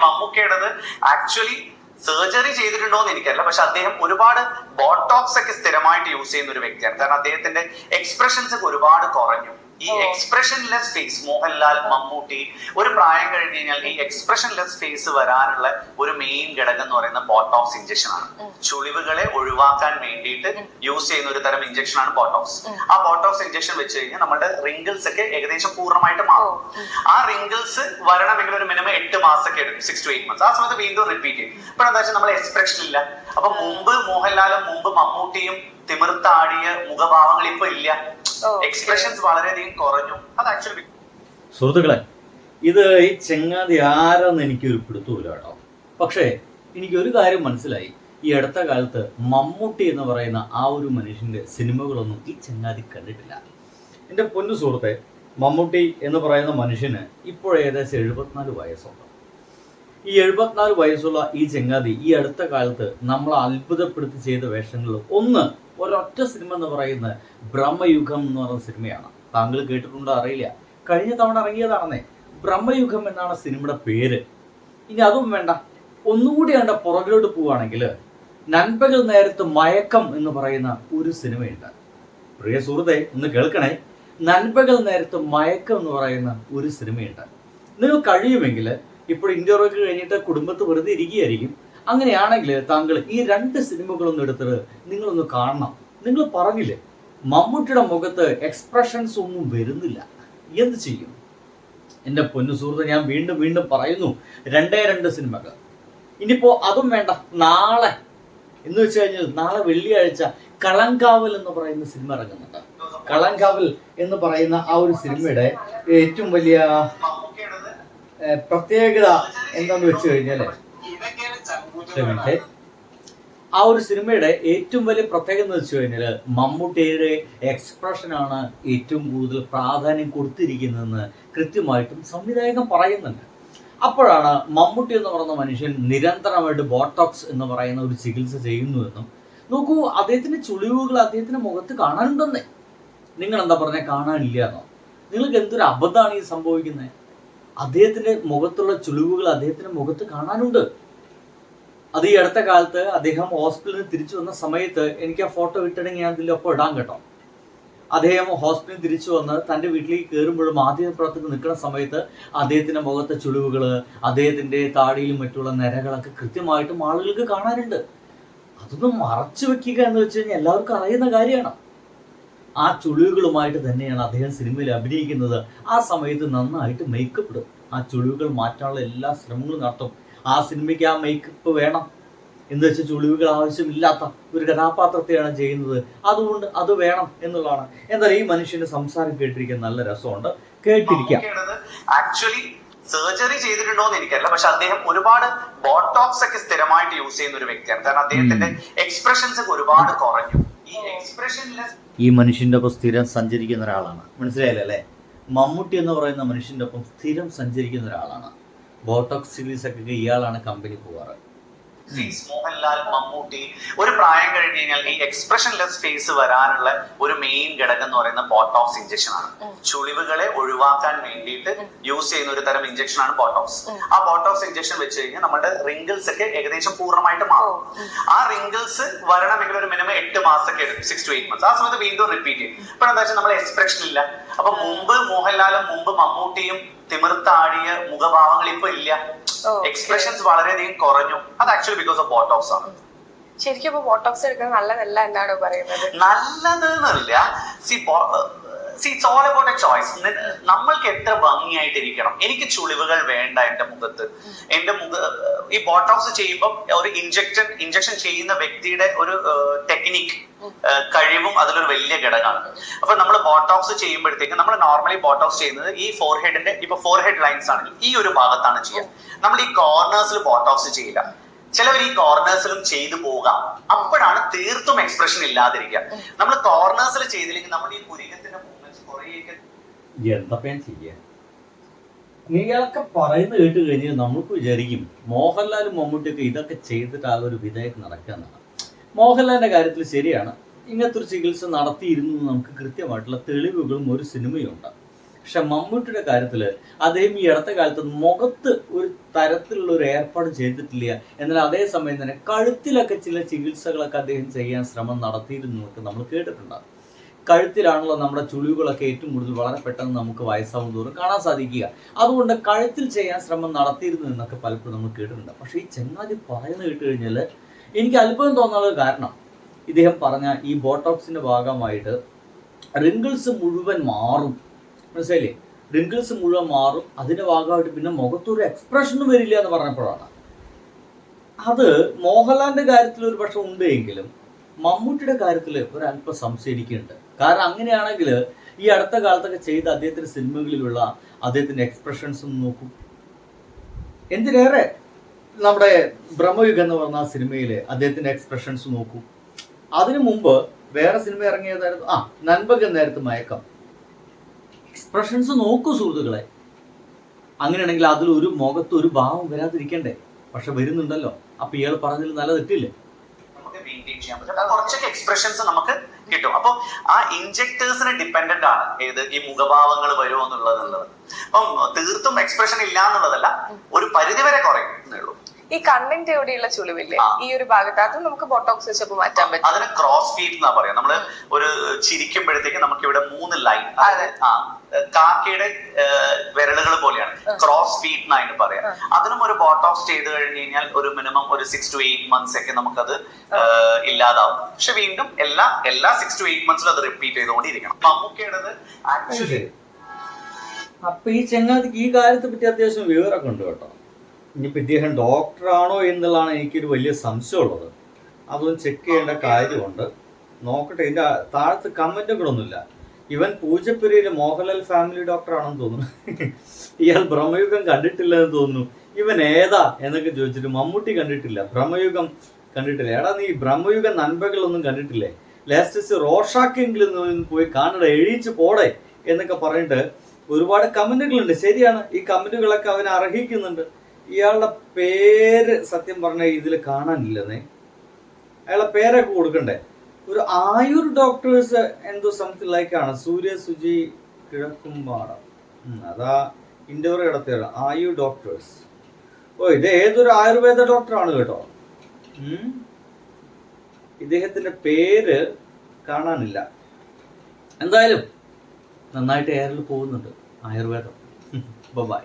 മമ്മൂക്കയുടേത് actually surgery ചെയ്തിട്ടുണ്ടോ എന്ന് എനിക്കറിയില്ല. പക്ഷെ അദ്ദേഹം ഒരുപാട് ബോട്ടോക്സ് ഒക്കെ സ്ഥിരമായിട്ട് യൂസ് ചെയ്യുന്ന ഒരു വ്യക്തിയാണ്. കാരണം അദ്ദേഹത്തിന്റെ എക്സ്പ്രഷൻസ് ഒക്കെ ഒരുപാട് കുറഞ്ഞു. ഈ expression expressionless face Mohanlal Mammootty ഒരു പ്രായം കഴിഞ്ഞ് കഴിഞ്ഞാൽ ഈ എക്സ്പ്രഷൻലെസ് ഫേസ് വരാനുള്ള ഒരു മെയിൻ ഘടകം എന്ന് പറയുന്ന ബോട്ടോക്സ് ഇഞ്ചക്ഷൻ ആണ്. ചുളിവുകളെ ഒഴിവാക്കാൻ വേണ്ടിയിട്ട് യൂസ് ചെയ്യുന്ന ഒരു തരം ഇഞ്ചക്ഷൻ ആണ് ബോട്ടോക്സ് ആ ബോട്ടോക്സ് ഇഞ്ചക്ഷൻ വെച്ച് കഴിഞ്ഞാൽ നമ്മുടെ റിങ്കിൾസ് ഒക്കെ ഏകദേശം പൂർണമായിട്ട് മാറും. ആ റിങ്കിൾസ് വരണമെങ്കിൽ ഒരു മിനിമം എട്ട് മാസമൊക്കെ എടുക്കും സിക്സ് ടു എയ്റ്റ് മന്ത്സ് ആ സമയത്ത് വീണ്ടും റിപ്പീറ്റ് ചെയ്യും. ഇപ്പൊ എന്താ വെച്ചാൽ നമ്മൾ എക്സ്പ്രഷൻ ഇല്ല. അപ്പൊ മുമ്പ് മോഹൻലാലും മുമ്പ് മമ്മൂട്ടിയും തിമിർത്താടിയ മുഖഭാവങ്ങൾ ഇപ്പൊ ഇല്ല. എക്സ്പ്രഷൻസ് വളരെയധികം കുറഞ്ഞു. അത് ആക്ച്വലി സുഹൃത്തുക്കളെ ഇത് ഈ ചെങ്ങാതി ആരെന്ന് എനിക്കൊരു പിടുത്തമില്ല കേട്ടോ. പക്ഷേ എനിക്കൊരു കാര്യം മനസ്സിലായി. ഈ അടുത്ത കാലത്ത് മമ്മൂട്ടി എന്ന് പറയുന്ന ആ ഒരു മനുഷ്യന്റെ സിനിമകളൊന്നും ഈ ചെങ്ങാതി കണ്ടിട്ടില്ല. എന്റെ പൊന്നു സുഹൃത്തെ മമ്മൂട്ടി എന്ന് പറയുന്ന മനുഷ്യന് ഇപ്പോൾ ഏകദേശം എഴുപത്തിനാല് വയസ്സുണ്ട്. ഈ എഴുപത്തിനാല് വയസ്സുള്ള ഈ ചെങ്ങാതി ഈ അടുത്ത കാലത്ത് നമ്മൾ അത്ഭുതപ്പെടുത്തി ചെയ്ത വേഷങ്ങളിൽ ഒന്ന് ഒരൊറ്റ സിനിമ എന്ന് പറയുന്ന ബ്രഹ്മയുഗം എന്ന് പറയുന്ന സിനിമയാണ്. താങ്കൾ കേട്ടിട്ടുണ്ടോ അറിയില്ല. കഴിഞ്ഞ തവണ ഇറങ്ങിയതാണെന്നേ. ബ്രഹ്മയുഗം എന്നാണ് സിനിമയുടെ പേര്. ഇനി അതും വേണ്ട. ഒന്നുകൂടി കണ്ട പുറകിലോട്ട് പോവുകയാണെങ്കിൽ നൻപകൽ നേരത്ത് മയക്കം എന്ന് പറയുന്ന ഒരു സിനിമയുണ്ട്. പ്രിയ സുഹൃത്തെ ഒന്ന് കേൾക്കണേ. നൻപകൽ നേരത്ത് മയക്കം എന്ന് പറയുന്ന ഒരു സിനിമയുണ്ട്. നിങ്ങൾ കഴിയുമെങ്കിൽ ഇപ്പോൾ ഇന്റർവ്യൂ കഴിഞ്ഞിട്ട് കുടുംബത്ത് വെറുതെ ഇരിക്കുകയായിരിക്കും. അങ്ങനെയാണെങ്കിൽ താങ്കൾ ഈ രണ്ട് സിനിമകളൊന്നും എടുത്തിട്ട് നിങ്ങളൊന്ന് കാണണം. നിങ്ങൾ പറഞ്ഞില്ലേ മമ്മൂട്ടിയുടെ മുഖത്ത് എക്സ്പ്രഷൻസ് ഒന്നും വരുന്നില്ല. എന്ത് ചെയ്യും? എന്റെ പൊന്നു സുഹൃത്ത് ഞാൻ വീണ്ടും വീണ്ടും പറയുന്നു രണ്ടേ രണ്ട് സിനിമകൾ. ഇനിയിപ്പോൾ അതും വേണ്ട നാളെ. എന്ന് വെച്ച് കഴിഞ്ഞാൽ നാളെ വെള്ളിയാഴ്ച കളങ്കാവൽ എന്ന് പറയുന്ന സിനിമ ഇറങ്ങുന്നുണ്ട്. കളങ്കാവൽ എന്ന് പറയുന്ന ആ ഒരു സിനിമയുടെ ഏറ്റവും വലിയ പ്രത്യേകത എന്താന്ന് വെച്ച് കഴിഞ്ഞാൽ ആ ഒരു സിനിമയുടെ ഏറ്റവും വലിയ പ്രത്യേകത എന്ന് വെച്ച് കഴിഞ്ഞാൽ മമ്മൂട്ടിയുടെ എക്സ്പ്രഷൻ ആണ് ഏറ്റവും കൂടുതൽ പ്രാധാന്യം കൊടുത്തിരിക്കുന്നതെന്ന് കൃത്യമായിട്ടും സംവിധായകൻ പറയുന്നുണ്ട്. അപ്പോഴാണ് മമ്മൂട്ടി എന്ന് പറയുന്ന മനുഷ്യൻ നിരന്തരമായിട്ട് ബോട്ടോക്സ് എന്ന് പറയുന്ന ഒരു ചികിത്സ ചെയ്യുന്നുവെന്നും നോക്കൂ അദ്ദേഹത്തിന്റെ ചുളിവുകൾ അദ്ദേഹത്തിന്റെ മുഖത്ത് കാണാനുണ്ടെന്നേ. നിങ്ങൾ എന്താ പറഞ്ഞ? കാണാനില്ല എന്നോ? നിങ്ങൾക്ക് എന്തൊരു അബദ്ധമാണ് ഈ സംഭവിക്കുന്നത് അദ്ദേഹത്തിന്റെ മുഖത്തുള്ള ചുളിവുകൾ അദ്ദേഹത്തിന്റെ മുഖത്ത് കാണാനുണ്ട്. അത് ഈ അടുത്ത കാലത്ത് അദ്ദേഹം ഹോസ്പിറ്റലിൽ നിന്ന് തിരിച്ചു വന്ന സമയത്ത് എനിക്ക് ആ ഫോട്ടോ ഇട്ടിട്ടെങ്കിൽ ഞാൻ ഇതിൽ ഒപ്പം ഇടാൻ കേട്ടോ. അദ്ദേഹം ഹോസ്പിറ്റലിൽ തിരിച്ചു വന്ന് തന്റെ വീട്ടിലേക്ക് കയറുമ്പോഴും മാധ്യമപ്രവർത്തകർ നിൽക്കുന്ന സമയത്ത് അദ്ദേഹത്തിന്റെ മുഖത്തെ ചുളിവുകൾ അദ്ദേഹത്തിന്റെ താടിയിലും മറ്റുള്ള നിരകളൊക്കെ കൃത്യമായിട്ടും ആളുകൾക്ക് കാണാനുണ്ട്. അതൊന്നും മറച്ചു വെക്കുക എന്ന് വെച്ച് കഴിഞ്ഞാൽ എല്ലാവർക്കും അറിയുന്ന കാര്യമാണ്. ആ ചുളിവുകളുമായിട്ട് തന്നെയാണ് അദ്ദേഹം സിനിമയിൽ അഭിനയിക്കുന്നത്. ആ സമയത്ത് നന്നായിട്ട് മേക്കപ്പ് ഇടും. ആ ചുളിവുകൾ മാറ്റാനുള്ള എല്ലാ ശ്രമങ്ങളും നടത്തും. ആ സിനിമയ്ക്ക് ആ മേക്കപ്പ് വേണം എന്ന് വെച്ചാൽ ചുളിവുകൾ ആവശ്യമില്ലാത്ത ഒരു കഥാപാത്രത്തെയാണ് ചെയ്യുന്നത്. അതുകൊണ്ട് അത് വേണം എന്നുള്ളതാണ്. എന്താ ഈ മനുഷ്യന്റെ സംസാരം കേട്ടിരിക്കാൻ നല്ല രസമുണ്ട്. കേട്ടിരിക്കാം. ആക്ച്വലി സർജറി ചെയ്തിട്ടുണ്ടോ എന്ന് എനിക്കറിയില്ല. പക്ഷെ അദ്ദേഹം ഒരുപാട് ബോട്ടോക്സ് ഒക്കെ സ്ഥിരമായിട്ട് യൂസ് ചെയ്യുന്ന ഒരു വ്യക്തിയാണ്. കാരണം അദ്ദേഹത്തിന്റെ എക്സ്പ്രഷൻസ് ഒക്കെ ഒരുപാട് കുറഞ്ഞു. ഈ മനുഷ്യന്റെ ഒപ്പം സ്ഥിരം സഞ്ചരിക്കുന്ന ഒരാളാണ്. മനസ്സിലായില്ല അല്ലേ? മമ്മൂട്ടി എന്ന് പറയുന്ന മനുഷ്യന്റെ ഒപ്പം സ്ഥിരം സഞ്ചരിക്കുന്ന ഒരാളാണ്. ബോട്ടോക്സ് സീരീസ് ഒക്കെ ഇയാളാണ് കമ്പനി പോവാറ്. ഫേസ് മോഹൻലാൽ മമ്മൂട്ടി ഒരു പ്രായം കഴിഞ്ഞ് കഴിഞ്ഞാൽ ഈ എക്സ്പ്രഷൻലെസ് ഫേസ് വരാനുള്ള ഒരു മെയിൻ ഘടകം എന്ന് പറയുന്ന ബോട്ടോക്സ് ഇഞ്ചക്ഷൻ ആണ്. ചുളിവുകളെ ഒഴിവാക്കാൻ വേണ്ടിയിട്ട് യൂസ് ചെയ്യുന്ന ഒരു തരം ഇഞ്ചക്ഷൻ ആണ് ബോട്ടോക്സ് ആ ബോട്ടോക്സ് ഇഞ്ചക്ഷൻ വെച്ച് കഴിഞ്ഞാൽ നമ്മുടെ റിങ്കിൾസ് ഒക്കെ ഏകദേശം പൂർണമായിട്ട് മാറും. ആ റിങ്കിൾസ് വരണമെങ്കിൽ ഒരു മിനിമം എട്ട് മാസമൊക്കെ എടുക്കും. സിക്സ് ടു എയ്റ്റ് മന്ത്സ് ആ സമയത്ത് വീണ്ടും റിപ്പീറ്റ് ചെയ്യും. ഇപ്പൊ എന്താ വെച്ചാൽ നമ്മൾ എക്സ്പ്രഷൻ ഇല്ല. അപ്പൊ മുമ്പ് മോഹൻലാലും മുമ്പ് മമ്മൂട്ടിയും തിമിർത്താടിയ മുഖഭാവങ്ങൾ ഇപ്പൊ ഇല്ല. എക്സ്പ്രഷൻസ് വളരെയധികം കുറഞ്ഞു. അത് ആക്ച്വലി ബിക്കോസ് ഓഫ് ബോട്ടോക്സ് ആണ്. ശരിക്കും ബോട്ടോക്സ് എടുക്കുന്നത് നല്ലതല്ല എന്നാണ് പറയുന്നത്? നല്ലത് എന്നല്ല see see it's all about a choice നമ്മൾക്ക് എത്ര ഭംഗിയായിട്ടിരിക്കണം. എനിക്ക് ചുളിവുകൾ വേണ്ട എന്റെ മുഖത്ത്. എന്റെ മുഖ ഈ ബോട്ടോക്സ് ചെയ്യുമ്പോൾ ഒരു ഇഞ്ചക്ഷൻ ഇഞ്ചക്ഷൻ ചെയ്യുന്ന വ്യക്തിയുടെ ഒരു ടെക്നിക് കഴിവും അതിലൊരു വലിയ ഘടകമാണ്. അപ്പൊ നമ്മൾ ബോട്ടോക്സ് ചെയ്യുമ്പോഴത്തേക്ക് നമ്മൾ നോർമലി ബോട്ടോക്സ് ചെയ്യുന്നത് ഈ ഫോർഹെഡിന്റെ ഇപ്പൊ ഫോർഹെഡ് ലൈൻസ് ആണെങ്കിൽ ഈ ഒരു ഭാഗത്താണ് ചെയ്യുക. നമ്മൾ ഈ കോർണേഴ്സിൽ ബോട്ടോക്സ് ചെയ്യില്ല ചിലവർ ഈ കോർണേഴ്സിലും ചെയ്തു പോകാം. അപ്പോഴാണ് തീർത്തും എക്സ്പ്രഷൻ ഇല്ലാതിരിക്കുക. നമ്മൾ കോർണേഴ്സിൽ ചെയ്തില്ലെങ്കിൽ നമ്മൾ ഈ പുരികത്തിന്റെ മൂവ്മെന്റ്സ് കുറേയൊക്കെ എന്താ ഞാൻ ചെയ്യാ? നീകളൊക്കെ പറയുന്നത് കേട്ട് കഴിഞ്ഞാൽ നമുക്ക് വിചാരിക്കും മോഹൻലാലും മമ്മൂട്ടിയൊക്കെ ഇതൊക്കെ ചെയ്തിട്ട് ആ ഒരു വിധേയക്ക് നടക്കാന്നാണ് മോഹൻലാലിന്റെ കാര്യത്തിൽ ശരിയാണ്. ഇങ്ങനത്തെ ഒരു ചികിത്സ നടത്തിയിരുന്നു നമുക്ക് കൃത്യമായിട്ടുള്ള തെളിവുകളും ഒരു സിനിമയും ഉണ്ട്. പക്ഷെ മമ്മൂട്ടിയുടെ കാര്യത്തിൽ അദ്ദേഹം ഈ അടുത്ത കാലത്ത് മുഖത്ത് ഒരു തരത്തിലുള്ള ഒരു ഏർപ്പാട് ചെയ്തിട്ടില്ല. എന്നാൽ അതേസമയം തന്നെ കഴുത്തിലൊക്കെ ചില ചികിത്സകളൊക്കെ അദ്ദേഹം ചെയ്യാൻ ശ്രമം നടത്തിയിരുന്നു എന്നൊക്കെ നമ്മൾ കേട്ടിട്ടുണ്ടാകും. കഴുത്തിലാണല്ലോ നമ്മുടെ ചുളിവുകളൊക്കെ ഏറ്റവും കൂടുതൽ വളരെ പെട്ടെന്ന് നമുക്ക് വയസ്സാവും തോറും കാണാൻ സാധിക്കുക. അതുകൊണ്ട് കഴുത്തിൽ ചെയ്യാൻ ശ്രമം നടത്തിയിരുന്നു എന്നൊക്കെ പലപ്പോഴും നമ്മൾ കേട്ടിട്ടുണ്ട്. പക്ഷേ ഈ ചെങ്ങാതി പറയുന്നത് കേട്ട് കഴിഞ്ഞാൽ എനിക്ക് അത്ഭുതം തോന്നാനുള്ള കാരണം ഇദ്ദേഹം പറഞ്ഞ ഈ ബോട്ടോക്സിന്റെ ഭാഗമായിട്ട് റിങ്കിൾസ് മുഴുവൻ മാറും. മനസ്സിലായില്ലേ? റിങ്കിൾസ് മുഴുവൻ മാറും അതിന്റെ ഭാഗമായിട്ട് പിന്നെ മുഖത്തൊരു എക്സ്പ്രഷനും വരില്ല എന്ന് പറഞ്ഞപ്പോഴാണ്. അത് മോഹൻലാലിന്റെ കാര്യത്തിൽ ഒരു പക്ഷെ ഉണ്ട് എങ്കിലും മമ്മൂട്ടിയുടെ കാര്യത്തിൽ ഒരല്പം സംശയിക്കുന്നുണ്ട് കാരണം അങ്ങനെയാണെങ്കിൽ ഈ അടുത്ത കാലത്തൊക്കെ ചെയ്ത അദ്ദേഹത്തിന്റെ സിനിമകളിലുള്ള അദ്ദേഹത്തിന്റെ എക്സ്പ്രഷൻസും നോക്കും. എന്തിനേറെ നമ്മുടെ ബ്രഹ്മയുഗം എന്ന് പറഞ്ഞ ആ സിനിമയിലെ അദ്ദേഹത്തിന്റെ എക്സ്പ്രഷൻസ് നോക്കും. അതിനു മുമ്പ് വേറെ സിനിമ ഇറങ്ങിയതായിരുന്നു. ആ നൻപക നേരത്ത് മയക്കം. എക്സ്പ്രഷൻസ് നോക്കൂ സുഹൃത്തുക്കളെ. അങ്ങനെയാണെങ്കിൽ അതിൽ ഒരു മുഖത്ത് ഒരു ഭാവം വരാതിരിക്കണ്ടേ? പക്ഷെ വരുന്നുണ്ടല്ലോ. അപ്പൊ ഇയാൾ പറഞ്ഞതിൽ നല്ല തെറ്റില്ലേ? മെയിന്റെയിൻ ചെയ്യാൻ പറ്റും. കുറച്ചൊക്കെ എക്സ്പ്രഷൻസ് നമുക്ക് കിട്ടും. അപ്പൊ ആ ഇൻജക്ടേഴ്സിന് ഡിപ്പെൻഡന്റ് ആണ് ഏത് ഈ മുഖഭാവങ്ങൾ വരുമോ എന്നുള്ളത് അപ്പം തീർത്തും എക്സ്പ്രഷൻ ഇല്ല എന്നുള്ളതല്ല ഒരു പരിധിവരെ കുറയും എന്നേ ഉള്ളൂ. ഈ കണ്ണിന്റെ എവിടെയുള്ള ചുളിവില്ലേ? ഈ ഒരു ഭാഗത്ത് അത് നമുക്ക് ബോട്ടോക്സ് വെച്ചപ്പോ മാറ്റാൻ പറ്റും. അതിന് ക്രോസ് ഫീറ്റ് എന്നാ പറയാ. നമ്മൾ ഒരു ചിരിക്കുമ്പോഴത്തേക്ക് നമുക്ക് ഇവിടെ മൂന്ന് ലൈൻ ആ കാക്കയുടെ വിരലുകൾ പോലെയാണ്. ക്രോസ് ഫീറ്റ് എന്നായിട്ട് പറയാം. അതിനും ഒരു ബോട്ടോക്സ് ചെയ്ത് കഴിഞ്ഞ് കഴിഞ്ഞാൽ ഒരു മിനിമം ഒരു സിക്സ് ടു എയ്റ്റ് മന്ത്സ് ഒക്കെ നമുക്കത് ഇല്ലാതാവും. പക്ഷെ വീണ്ടും എല്ലാ എല്ലാ സിക്സ് ടു എയ്റ്റ് മന്ത്സിലും അത് റിപ്പീറ്റ് ചെയ്തുകൊണ്ടിരിക്കണം. മമ്മൂക്കയുടേത് ആക്ച്വലി അപ്പൊ ഈ ചെങ്ങാതിക്ക് ഈ കാര്യത്തെ പറ്റി അത്യാവശ്യം വിവരമൊക്കെ ഉണ്ട് കേട്ടോ. ഇനിയിപ്പോ ഇദ്ദേഹം ഡോക്ടറാണോ എന്നുള്ളതാണ് എനിക്കൊരു വലിയ സംശയമുള്ളത്. അതൊന്നും ചെക്ക് ചെയ്യേണ്ട കാര്യമുണ്ട്. നോക്കട്ടെ ഇതിന്റെ താഴത്ത് കമന്റുകളൊന്നുമില്ല ഇവൻ പൂജപ്പുരയിലെ മോഹൻലാൽ ഫാമിലി ഡോക്ടറാണെന്ന് തോന്നുന്നു. ഇയാൾ ബ്രഹ്മയുഗം കണ്ടിട്ടില്ലെന്ന് തോന്നുന്നു. ഇവൻ ഏതാ എന്നൊക്കെ ചോദിച്ചിട്ട് മമ്മൂട്ടി കണ്ടിട്ടില്ല. ബ്രഹ്മയുഗം കണ്ടിട്ടില്ല. എടാ നീ ബ്രഹ്മയുഗ നൻപകളൊന്നും കണ്ടിട്ടില്ലേ? ലാസ്റ്റസ് റോഷാക്കെങ്കിലും പോയി കാണട എഴുതിച്ച് പോടെ എന്നൊക്കെ പറഞ്ഞിട്ട് ഒരുപാട് കമന്റുകളുണ്ട്. ശരിയാണ് ഈ കമന്റുകളൊക്കെ അവൻ അർഹിക്കുന്നുണ്ട്. ഇയാളുടെ പേര് സത്യം പറഞ്ഞ ഇതിൽ കാണാനില്ലെന്നേ. അയാളുടെ പേരൊക്കെ കൊടുക്കണ്ടേ? ഒരു ആയുർ ഡോക്ടേഴ്സ് എന്തോ സംതിങ് ലൈക്ക് ആണ്. സൂര്യ സുജി കിഴക്കുംപാടം. അതാ ഇൻഡോർ നടത്തിയാണ് ആയുർ ഡോക്ടേഴ്സ് ഓ ഇത് ഏതൊരു ആയുർവേദ ഡോക്ടറാണ് കേട്ടോ. ഇദ്ദേഹത്തിന്റെ പേര് കാണാനില്ല. എന്തായാലും നന്നായിട്ട് എയറിൽ പോകുന്നുണ്ട് ആയുർവേദം. ബൈ